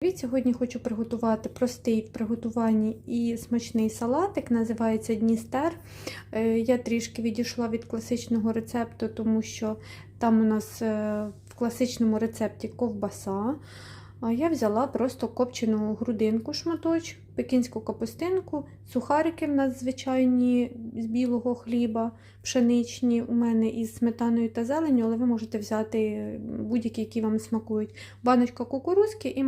Привіт! Сьогодні хочу приготувати простий в приготуванні і смачний салатик, називається Дністер. Е, Я трішки відійшла від класичного рецепту, тому що там у нас е, в класичному рецепті ковбаса. Я взяла просто копчену грудинку шматочок, пекінську капустинку, сухарики в нас звичайні з білого хліба, пшеничні у мене із сметаною та зеленню, але ви можете взяти будь-які, які вам смакують. Баночка кукурузки і е,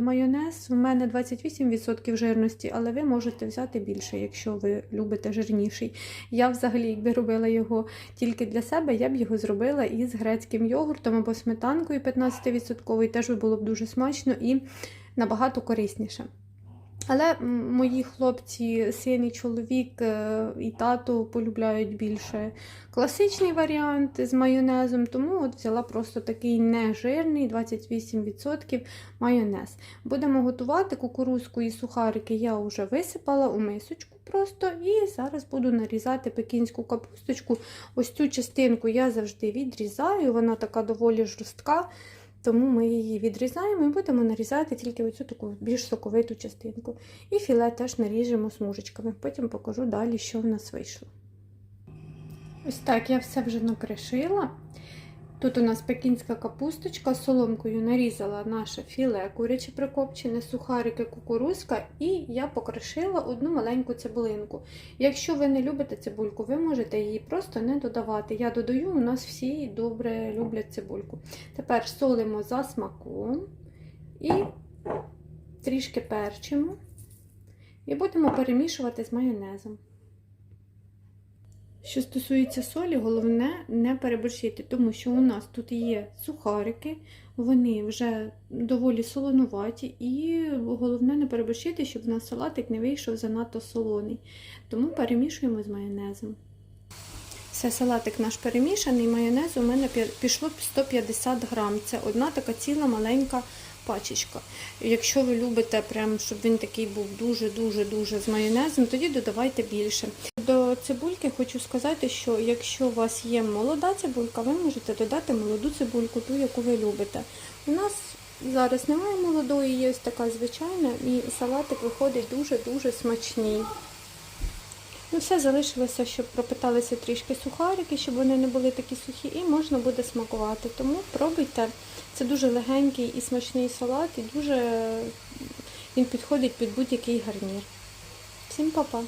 майонез. У мене 28% жирності, але ви можете взяти більше, якщо ви любите жирніший. Я взагалі, якби робила його тільки для себе, я б його зробила із грецьким йогуртом або сметанкою 15%, теж було б дуже смачно і набагато корисніше. Але мої хлопці, син і чоловік е, і тато полюбляють більше класичний варіант з майонезом, тому от взяла просто такий нежирний 28% майонез. Будемо готувати кукурузку і сухарики. Я вже висипала у мисочку просто і зараз буду нарізати пекінську капусточку. Ось цю частинку я завжди відрізаю, вона така доволі жорстка. Тому ми її відрізаємо і будемо нарізати тільки оцю таку більш соковиту частинку. І філе теж наріжемо смужечками. Потім покажу далі, що в нас вийшло. Ось так я все вже накришила. Тут у нас пекінська капусточка, соломкою нарізала наше філе куряче прикопчене, сухарики, кукурузка, і я покришила одну маленьку цибулинку. Якщо ви не любите цибульку, ви можете її просто не додавати. Я додаю, у нас всі добре люблять цибульку. Тепер солимо за смаком і трішки перчимо. І будемо перемішувати з майонезом. Що стосується солі, головне не переборщити, тому що у нас тут є сухарики, вони вже доволі солонуваті, і головне не переборщити, щоб у нас салатик не вийшов занадто солоний. Тому перемішуємо з майонезом. Все, салатик наш перемішаний, майонез у мене пішло 150 грам. Це одна така ціла маленька пачечка. Якщо ви любите, прям, щоб він такий був дуже-дуже-дуже з майонезом, тоді додавайте більше. До цибульки хочу сказати, що якщо у вас є молода цибулька, ви можете додати молоду цибульку, ту, яку ви любите. У нас зараз немає молодої, є ось така звичайна, і салатик виходить дуже-дуже смачний. Ну, все залишилося, щоб пропиталися трішки сухарики, щоб вони не були такі сухі, і можна буде смакувати. Тому пробуйте. Це дуже легенький і смачний салат, і дуже він підходить під будь-який гарнір. Всім па-па!